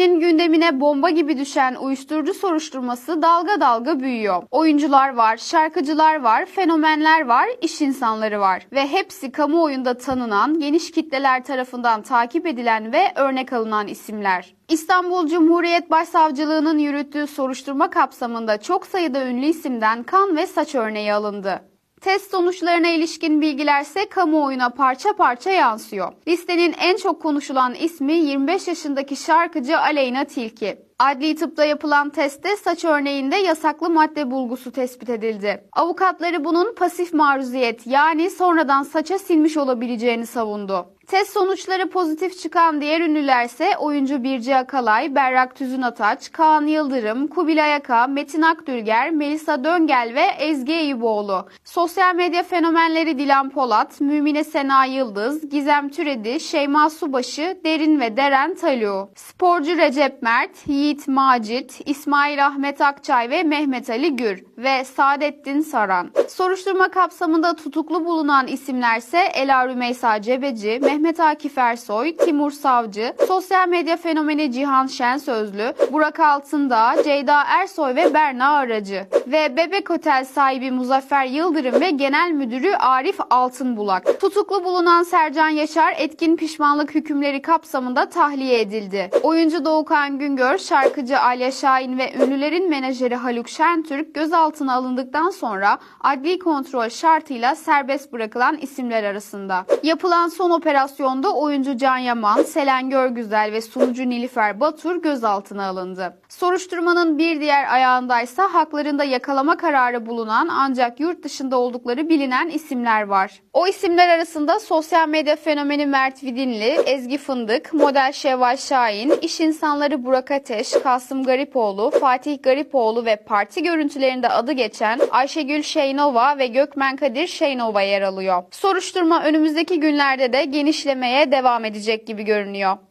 Türkiye'nin gündemine bomba gibi düşen uyuşturucu soruşturması dalga dalga büyüyor. Oyuncular var, şarkıcılar var, fenomenler var, iş insanları var ve hepsi kamuoyunda tanınan, geniş kitleler tarafından takip edilen ve örnek alınan isimler. İstanbul Cumhuriyet Başsavcılığı'nın yürüttüğü soruşturma kapsamında çok sayıda ünlü isimden kan ve saç örneği alındı. Test sonuçlarına ilişkin bilgilerse kamuoyuna parça parça yansıyor. Listenin en çok konuşulan ismi 25 yaşındaki şarkıcı Aleyna Tilki. Adli tıpta yapılan testte saç örneğinde yasaklı madde bulgusu tespit edildi. Avukatları bunun pasif maruziyet yani sonradan saça silmiş olabileceğini savundu. Test sonuçları pozitif çıkan diğer ünlülerse oyuncu Birce Akalay, Berrak Tüzün Ataç, Kaan Yıldırım, Kubilay Aka, Metin Akdülger, Melisa Döngel ve Ezgi Eyüboğlu. Sosyal medya fenomenleri Dilan Polat, Mümine Sena Yıldız, Gizem Türedi, Şeyma Subaşı, Derin ve Deren Talu. Sporcu Recep Mert, Yiğit Macit, İsmail Ahmet Akçay ve Mehmet Ali Gür ve Saadettin Saran. Soruşturma kapsamında tutuklu bulunan isimlerse Ela Rümeysa Cebeci, Mehmet Akif Ersoy, Timur Savcı, sosyal medya fenomeni Cihan Şensözlü, Burak Altındağ, Ceyda Ersoy ve Berna Aracı ve Bebek Otel sahibi Muzaffer Yıldırım ve Genel Müdürü Arif Altınbulak. Tutuklu bulunan Sercan Yaşar etkin pişmanlık hükümleri kapsamında tahliye edildi. Oyuncu Doğukan Güngör, şarkıcı Alya Şahin ve ünlülerin menajeri Haluk Şentürk gözaltına alındıktan sonra adli kontrol şartıyla serbest bırakılan isimler arasında. Yapılan son operasyonda oyuncu Can Yaman, Selen Görgüzel ve sunucu Nilüfer Batur gözaltına alındı. Soruşturmanın bir diğer ayağındaysa haklarında yakalama kararı bulunan ancak yurt dışında oldukları bilinen isimler var. O isimler arasında sosyal medya fenomeni Mert Vidinli, Ezgi Fındık, model Şevval Şahin, iş insanları Burak Ateş, Kasım Garipoğlu, Fatih Garipoğlu ve parti görüntülerinde adı geçen Ayşegül Şeynova ve Gökmen Kadir Şeynova yer alıyor. Soruşturma önümüzdeki günlerde de genişlemeye devam edecek gibi görünüyor.